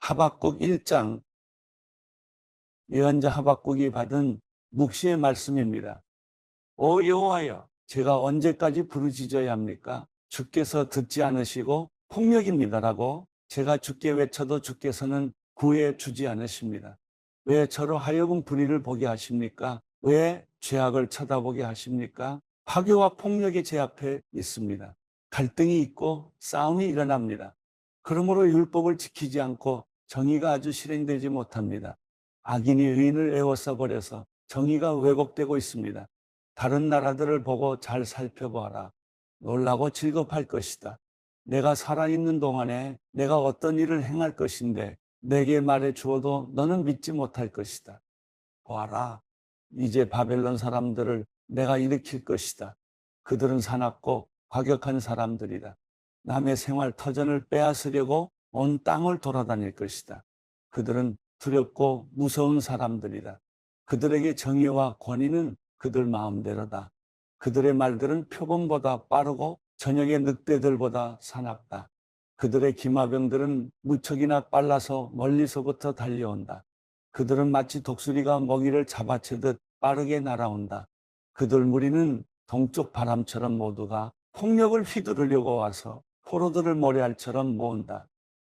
하박국 1장 예언자 하박국이 받은 묵시의 말씀입니다. 오 여호와여 제가 언제까지 부르짖어야 합니까? 주께서 듣지 않으시고 폭력입니다라고 제가 주께 외쳐도 주께서는 구해 주지 않으십니다. 왜 저로 하여금 불의를 보게 하십니까? 왜 죄악을 쳐다보게 하십니까? 파괴와 폭력이 제 앞에 있습니다. 갈등이 있고 싸움이 일어납니다. 그러므로 율법을 지키지 않고 정의가 아주 실행되지 못합니다. 악인이 의인을 애워싸 버려서 정의가 왜곡되고 있습니다. 다른 나라들을 보고 잘 살펴보아라. 놀라고 즐겁할 것이다. 내가 살아있는 동안에 내가 어떤 일을 행할 것인데 내게 말해 주어도 너는 믿지 못할 것이다. 보아라. 이제 바벨론 사람들을 내가 일으킬 것이다. 그들은 사납고 과격한 사람들이다. 남의 생활 터전을 빼앗으려고 온 땅을 돌아다닐 것이다. 그들은 두렵고 무서운 사람들이다. 그들에게 정의와 권위는 그들 마음대로다. 그들의 말들은 표범보다 빠르고 저녁의 늑대들보다 사납다. 그들의 기마병들은 무척이나 빨라서 멀리서부터 달려온다. 그들은 마치 독수리가 먹이를 잡아채듯 빠르게 날아온다. 그들 무리는 동쪽 바람처럼 모두가 폭력을 휘두르려고 와서 포로들을 모래알처럼 모은다.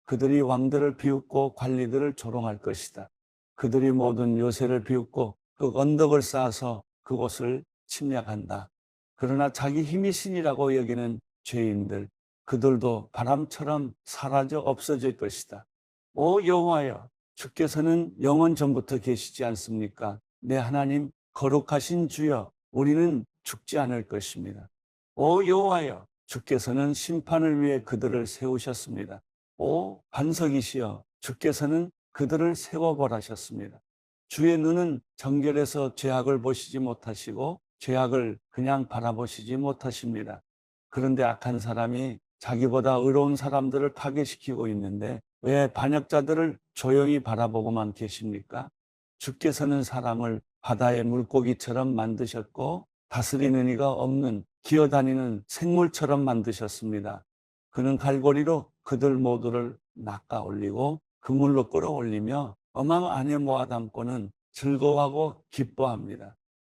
그들이 왕들을 비웃고 관리들을 조롱할 것이다. 그들이 모든 요새를 비웃고 그 언덕을 쌓아서 그곳을 침략한다. 그러나 자기 힘이 신이라고 여기는 죄인들, 그들도 바람처럼 사라져 없어질 것이다. 오 여호와여, 주께서는 영원 전부터 계시지 않습니까? 내 하나님 거룩하신 주여, 우리는 죽지 않을 것입니다. 오 여호와여, 주께서는 심판을 위해 그들을 세우셨습니다. 오 반석이시여, 주께서는 그들을 세워버라셨습니다. 주의 눈은 정결해서 죄악을 보시지 못하시고 죄악을 그냥 바라보시지 못하십니다. 그런데 악한 사람이 자기보다 의로운 사람들을 파괴시키고 있는데 왜 반역자들을 조용히 바라보고만 계십니까? 주께서는 사람을 바다의 물고기처럼 만드셨고 다스리는 이가 없는 기어다니는 생물처럼 만드셨습니다. 그는 갈고리로 그들 모두를 낚아 올리고 그물로 끌어올리며 어망 안에 모아 담고는 즐거워하고 기뻐합니다.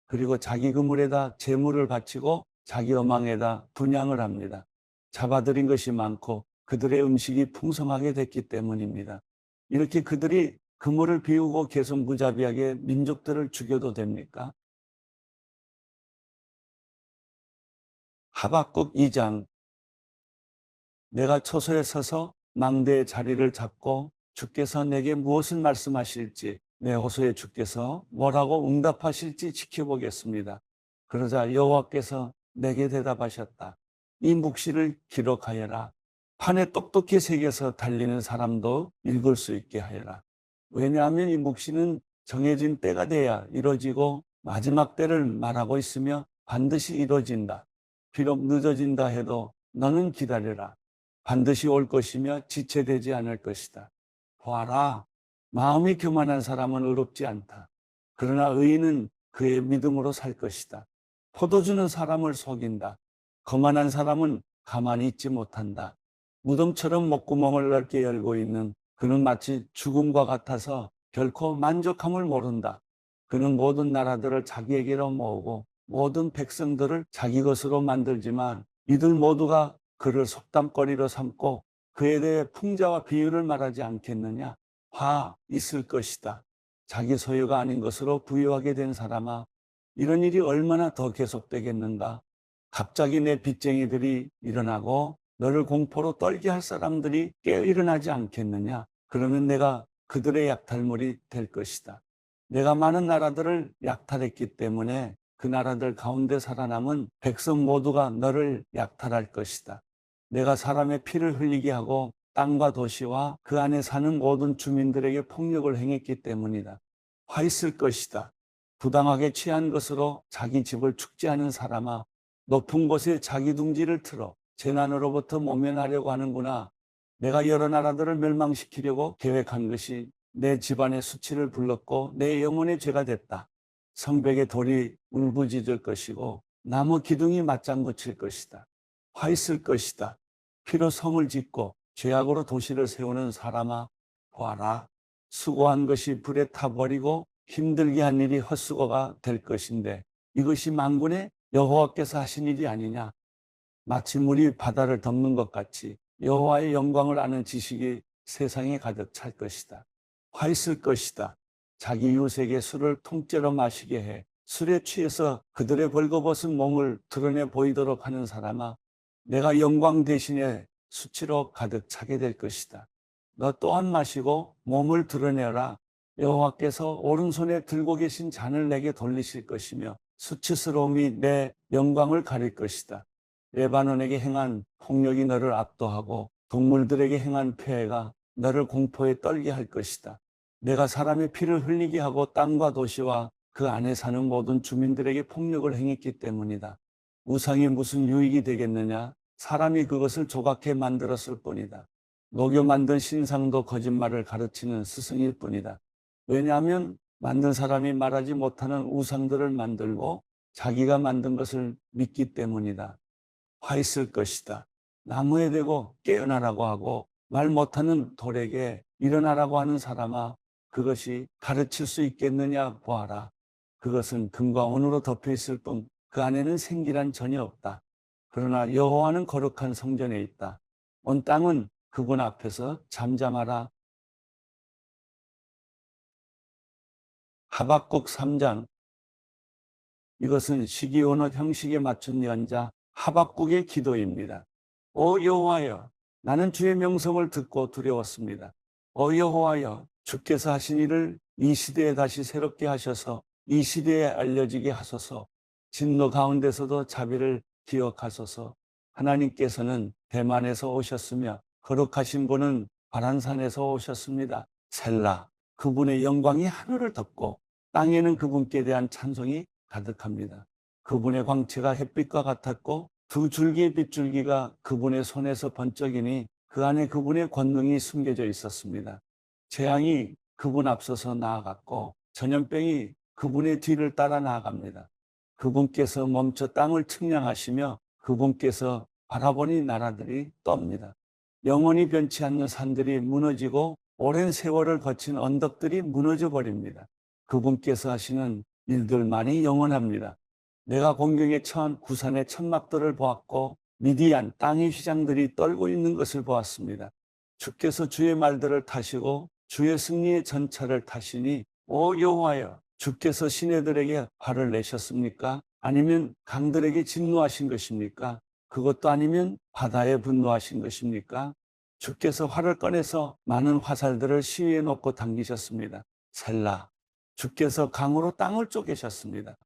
그리고 자기 그물에다 재물을 바치고 자기 어망에다 분양을 합니다. 잡아들인 것이 많고 그들의 음식이 풍성하게 됐기 때문입니다. 이렇게 그들이 그물을 비우고 계속 무자비하게 민족들을 죽여도 됩니까? 하박국 2장 내가 초소에 서서 망대의 자리를 잡고 주께서 내게 무엇을 말씀하실지 내 호소에 주께서 뭐라고 응답하실지 지켜보겠습니다. 그러자 여호와께서 내게 대답하셨다. 이 묵시를 기록하여라. 판에 똑똑히 새겨서 달리는 사람도 읽을 수 있게 하여라. 왜냐하면 이 묵시는 정해진 때가 돼야 이루어지고 마지막 때를 말하고 있으며 반드시 이루어진다. 비록 늦어진다 해도 너는 기다려라. 반드시 올 것이며 지체되지 않을 것이다. 보아라. 마음이 교만한 사람은 의롭지 않다. 그러나 의인은 그의 믿음으로 살 것이다. 포도주는 사람을 속인다. 거만한 사람은 가만히 있지 못한다. 무덤처럼 목구멍을 넓게 열고 있는 그는 마치 죽음과 같아서 결코 만족함을 모른다. 그는 모든 나라들을 자기에게로 모으고 모든 백성들을 자기 것으로 만들지만 이들 모두가 그를 속담거리로 삼고 그에 대해 풍자와 비유를 말하지 않겠느냐? 화 있을 것이다. 자기 소유가 아닌 것으로 부유하게 된 사람아, 이런 일이 얼마나 더 계속되겠는가? 갑자기 내 빚쟁이들이 일어나고 너를 공포로 떨게 할 사람들이 깨어 일어나지 않겠느냐? 그러면 내가 그들의 약탈물이 될 것이다. 내가 많은 나라들을 약탈했기 때문에 그 나라들 가운데 살아남은 백성 모두가 너를 약탈할 것이다. 내가 사람의 피를 흘리게 하고 땅과 도시와 그 안에 사는 모든 주민들에게 폭력을 행했기 때문이다. 화 있을 것이다. 부당하게 취한 것으로 자기 집을 축제하는 사람아, 높은 곳에 자기 둥지를 틀어 재난으로부터 모면하려고 하는구나. 내가 여러 나라들을 멸망시키려고 계획한 것이 내 집안의 수치를 불렀고 내 영혼의 죄가 됐다. 성벽의 돌이 울부짖을 것이고 나무 기둥이 맞장구 칠 것이다. 화 있을 것이다. 피로 성을 짓고 죄악으로 도시를 세우는 사람아 보아라. 수고한 것이 불에 타버리고 힘들게 한 일이 헛수고가 될 것인데 이것이 만군의 여호와께서 하신 일이 아니냐. 마치 물이 바다를 덮는 것 같이 여호와의 영광을 아는 지식이 세상에 가득 찰 것이다. 화 있을 것이다. 자기 이웃에게 술을 통째로 마시게 해 술에 취해서 그들의 벌거벗은 몸을 드러내 보이도록 하는 사람아, 내가 영광 대신에 수치로 가득 차게 될 것이다. 너 또한 마시고 몸을 드러내라. 여호와께서 오른손에 들고 계신 잔을 내게 돌리실 것이며 수치스러움이 내 영광을 가릴 것이다. 레바논에게 행한 폭력이 너를 압도하고 동물들에게 행한 폐해가 너를 공포에 떨게 할 것이다. 내가 사람의 피를 흘리게 하고 땅과 도시와 그 안에 사는 모든 주민들에게 폭력을 행했기 때문이다. 우상이 무슨 유익이 되겠느냐? 사람이 그것을 조각해 만들었을 뿐이다. 녹여 만든 신상도 거짓말을 가르치는 스승일 뿐이다. 왜냐하면 만든 사람이 말하지 못하는 우상들을 만들고 자기가 만든 것을 믿기 때문이다. 화 있을 것이다. 나무에 대고 깨어나라고 하고 말 못하는 돌에게 일어나라고 하는 사람아 그것이 가르칠 수 있겠느냐 보아라. 그것은 금과 은으로 덮여 있을 뿐 그 안에는 생기란 전혀 없다. 그러나 여호와는 거룩한 성전에 있다. 온 땅은 그분 앞에서 잠잠하라. 하박국 3장 이것은 시기온어 형식에 맞춘 연자 하박국의 기도입니다. 오 여호와여 나는 주의 명성을 듣고 두려웠습니다. 오 여호와여 주께서 하신 일을 이 시대에 다시 새롭게 하셔서 이 시대에 알려지게 하소서 진노 가운데서도 자비를 기억하소서 하나님께서는 대만에서 오셨으며 거룩하신 분은 바란산에서 오셨습니다. 셀라 그분의 영광이 하늘을 덮고 땅에는 그분께 대한 찬송이 가득합니다. 그분의 광채가 햇빛과 같았고 두 줄기의 빗줄기가 그분의 손에서 번쩍이니 그 안에 그분의 권능이 숨겨져 있었습니다. 재앙이 그분 앞서서 나아갔고 전염병이 그분의 뒤를 따라 나아갑니다. 그분께서 멈춰 땅을 측량하시며 그분께서 바라보니 나라들이 떱니다. 영원히 변치 않는 산들이 무너지고 오랜 세월을 거친 언덕들이 무너져 버립니다. 그분께서 하시는 일들만이 영원합니다. 내가 공경에 처한 구산의 천막들을 보았고 미디안 땅의 휘장들이 떨고 있는 것을 보았습니다. 주께서 주의 말들을 타시고 주의 승리의 전차를 타시니 오 여호와여 주께서 시내들에게 화를 내셨습니까? 아니면 강들에게 진노하신 것입니까? 그것도 아니면 바다에 분노하신 것입니까? 주께서 활을 꺼내서 많은 화살들을 시위에 놓고 당기셨습니다. 셀라 주께서 강으로 땅을 쪼개셨습니다.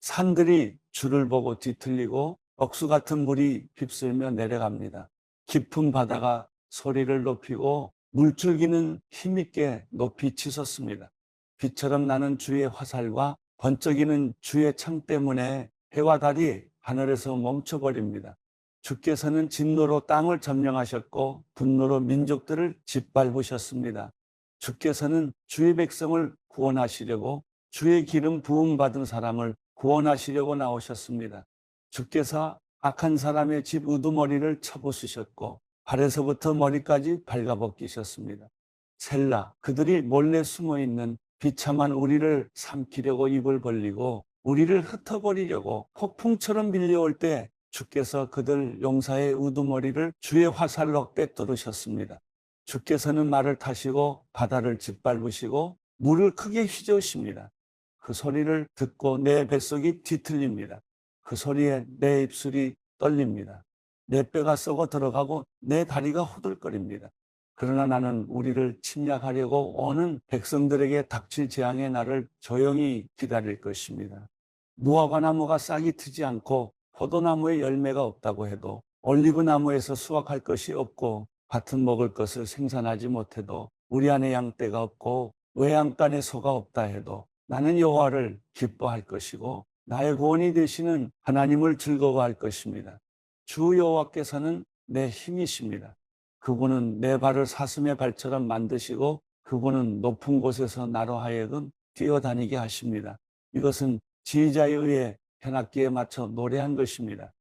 산들이 주를 보고 뒤틀리고 억수 같은 물이 휩쓸며 내려갑니다. 깊은 바다가 소리를 높이고 물줄기는 힘있게 높이 치솟습니다. 빛처럼 나는 주의 화살과 번쩍이는 주의 창 때문에 해와 달이 하늘에서 멈춰버립니다. 주께서는 진노로 땅을 점령하셨고 분노로 민족들을 짓밟으셨습니다. 주께서는 주의 백성을 구원하시려고 주의 기름 부음 받은 사람을 구원하시려고 나오셨습니다. 주께서 악한 사람의 집 우두머리를 쳐부수셨고 발에서부터 머리까지 발가벗기셨습니다. 셀라 그들이 몰래 숨어 있는 비참한 우리를 삼키려고 입을 벌리고 우리를 흩어버리려고 폭풍처럼 밀려올 때 주께서 그들 용사의 우두머리를 주의 화살로 꿰뚫으셨습니다. 주께서는 말을 타시고 바다를 짓밟으시고 물을 크게 휘저으십니다. 그 소리를 듣고 내 뱃속이 뒤틀립니다. 그 소리에 내 입술이 떨립니다. 내 뼈가 썩어 들어가고 내 다리가 후들거립니다. 그러나 나는 우리를 침략하려고 오는 백성들에게 닥칠 재앙의 날을 조용히 기다릴 것입니다. 무화과 나무가 싹이 트지 않고 포도나무에 열매가 없다고 해도 올리브 나무에서 수확할 것이 없고 밭은 먹을 것을 생산하지 못해도 우리 안에 양떼가 없고 외양간에 소가 없다 해도 나는 여호와를 기뻐할 것이고 나의 구원이 되시는 하나님을 즐거워할 것입니다. 주 여호와께서는 내 힘이십니다. 그분은 내 발을 사슴의 발처럼 만드시고 그분은 높은 곳에서 나로 하여금 뛰어다니게 하십니다. 이것은 지휘자에 의해 현악기에 맞춰 노래한 것입니다.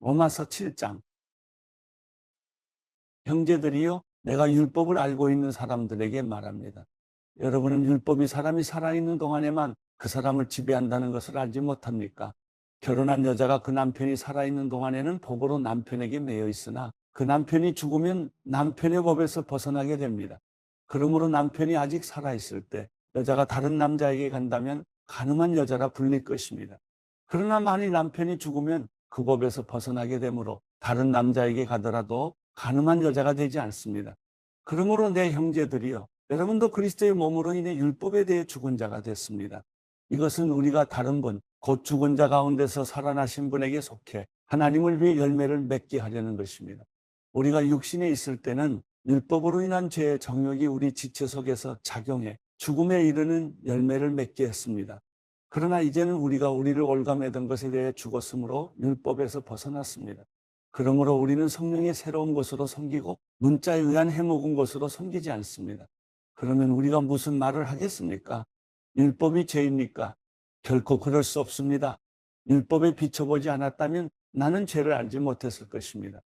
로마서 7장 형제들이요, 내가 율법을 알고 있는 사람들에게 말합니다. 여러분은 율법이 사람이 살아있는 동안에만 그 사람을 지배한다는 것을 알지 못합니까? 결혼한 여자가 그 남편이 살아있는 동안에는 법으로 남편에게 매여 있으나 그 남편이 죽으면 남편의 법에서 벗어나게 됩니다. 그러므로 남편이 아직 살아있을 때 여자가 다른 남자에게 간다면 가늠한 여자라 불릴 것입니다. 그러나 만일 남편이 죽으면 그 법에서 벗어나게 되므로 다른 남자에게 가더라도 가늠한 여자가 되지 않습니다. 그러므로 내 형제들이여 여러분도 그리스도의 몸으로 인해 율법에 대해 죽은 자가 됐습니다. 이것은 우리가 다른 분, 곧 죽은 자 가운데서 살아나신 분에게 속해 하나님을 위해 열매를 맺게 하려는 것입니다. 우리가 육신에 있을 때는 율법으로 인한 죄의 정욕이 우리 지체 속에서 작용해 죽음에 이르는 열매를 맺게 했습니다. 그러나 이제는 우리가 우리를 올감하던 것에 대해 죽었으므로 율법에서 벗어났습니다. 그러므로 우리는 성령의 새로운 것으로 섬기고 문자에 의한 해먹은 것으로 섬기지 않습니다. 그러면 우리가 무슨 말을 하겠습니까? 율법이 죄입니까? 결코 그럴 수 없습니다. 율법에 비춰보지 않았다면 나는 죄를 알지 못했을 것입니다.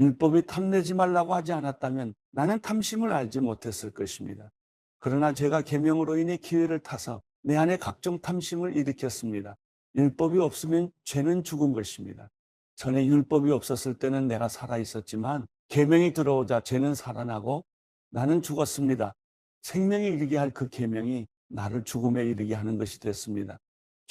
율법이 탐내지 말라고 하지 않았다면 나는 탐심을 알지 못했을 것입니다. 그러나 제가 계명으로 인해 기회를 타서 내 안에 각종 탐심을 일으켰습니다. 율법이 없으면 죄는 죽은 것입니다. 전에 율법이 없었을 때는 내가 살아 있었지만 계명이 들어오자 죄는 살아나고 나는 죽었습니다. 생명에 이르게 할 그 계명이 나를 죽음에 이르게 하는 것이 됐습니다.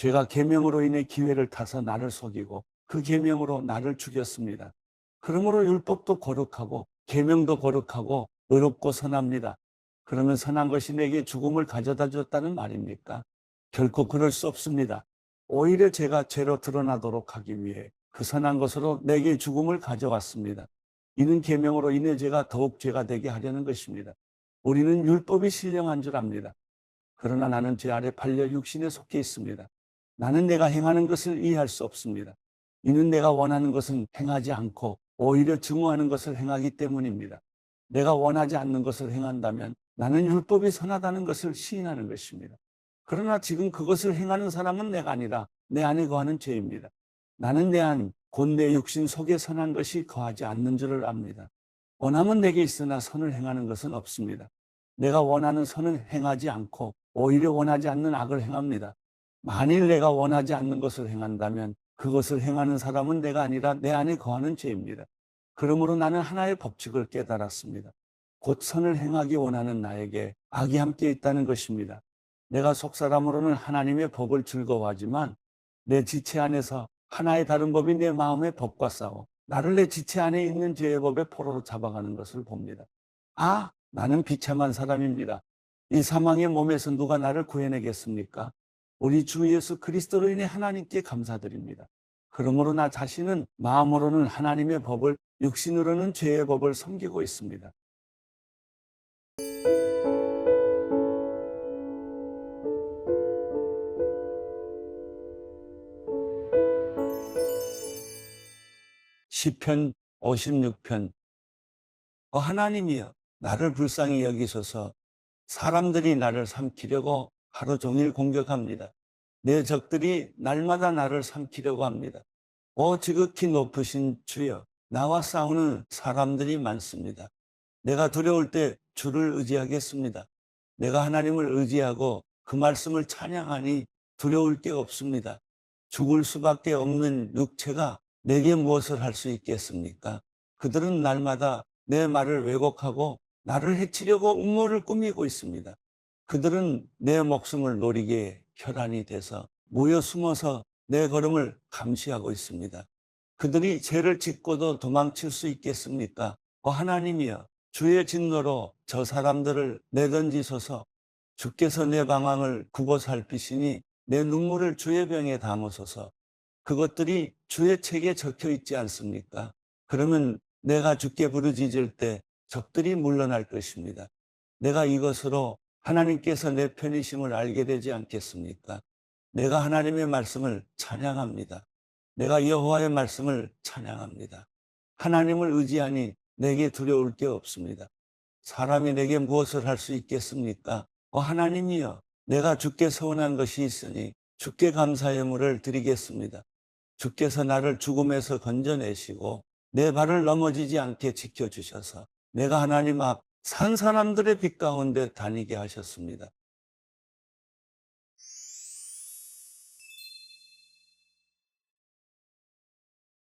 죄가 계명으로 인해 기회를 타서 나를 속이고 그 계명으로 나를 죽였습니다. 그러므로 율법도 거룩하고 계명도 거룩하고 의롭고 선합니다. 그러면 선한 것이 내게 죽음을 가져다 줬다는 말입니까? 결코 그럴 수 없습니다. 오히려 제가 죄로 드러나도록 하기 위해 그 선한 것으로 내게 죽음을 가져왔습니다. 이는 계명으로 인해 제가 더욱 죄가 되게 하려는 것입니다. 우리는 율법이 신령한 줄 압니다. 그러나 나는 죄 아래 팔려 육신에 속해 있습니다. 나는 내가 행하는 것을 이해할 수 없습니다. 이는 내가 원하는 것은 행하지 않고 오히려 증오하는 것을 행하기 때문입니다. 내가 원하지 않는 것을 행한다면 나는 율법이 선하다는 것을 시인하는 것입니다. 그러나 지금 그것을 행하는 사람은 내가 아니라 내 안에 거하는 죄입니다. 나는 내 안, 곧 내 육신 속에 선한 것이 거하지 않는 줄을 압니다. 원함은 내게 있으나 선을 행하는 것은 없습니다. 내가 원하는 선은 행하지 않고 오히려 원하지 않는 악을 행합니다. 만일 내가 원하지 않는 것을 행한다면 그것을 행하는 사람은 내가 아니라 내 안에 거하는 죄입니다. 그러므로 나는 하나의 법칙을 깨달았습니다. 곧 선을 행하기 원하는 나에게 악이 함께 있다는 것입니다. 내가 속사람으로는 하나님의 법을 즐거워하지만 내 지체 안에서 하나의 다른 법이 내 마음의 법과 싸워 나를 내 지체 안에 있는 죄의 법의 포로로 잡아가는 것을 봅니다. 아, 나는 비참한 사람입니다. 이 사망의 몸에서 누가 나를 구해내겠습니까? 우리 주 예수 그리스도로 인해 하나님께 감사드립니다. 그러므로 나 자신은 마음으로는 하나님의 법을, 육신으로는 죄의 법을 섬기고 있습니다. 시편 56편 어 하나님이여 나를 불쌍히 여기소서 사람들이 나를 삼키려고 하루 종일 공격합니다. 내 적들이 날마다 나를 삼키려고 합니다. 오 지극히 높으신 주여 나와 싸우는 사람들이 많습니다. 내가 두려울 때 주를 의지하겠습니다. 내가 하나님을 의지하고 그 말씀을 찬양하니 두려울 게 없습니다. 죽을 수밖에 없는 육체가 내게 무엇을 할 수 있겠습니까? 그들은 날마다 내 말을 왜곡하고 나를 해치려고 음모를 꾸미고 있습니다. 그들은 내 목숨을 노리게 혈안이 돼서 모여 숨어서 내 걸음을 감시하고 있습니다. 그들이 죄를 짓고도 도망칠 수 있겠습니까? 어 하나님이여 주의 진노로 저 사람들을 내던지소서 주께서 내 방황을 굽어 살피시니 내 눈물을 주의 병에 담으소서 그것들이 주의 책에 적혀 있지 않습니까? 그러면 내가 주께 부르짖을 때 적들이 물러날 것입니다. 내가 이것으로 하나님께서 내 편이심을 알게 되지 않겠습니까? 내가 하나님의 말씀을 찬양합니다. 내가 여호와의 말씀을 찬양합니다. 하나님을 의지하니 내게 두려울 게 없습니다. 사람이 내게 무엇을 할 수 있겠습니까? 어 하나님이여 내가 주께 서원한 것이 있으니 주께 감사의 물을 드리겠습니다. 주께서 나를 죽음에서 건져내시고 내 발을 넘어지지 않게 지켜주셔서 내가 하나님 앞 산 사람들의 빛 가운데 다니게 하셨습니다.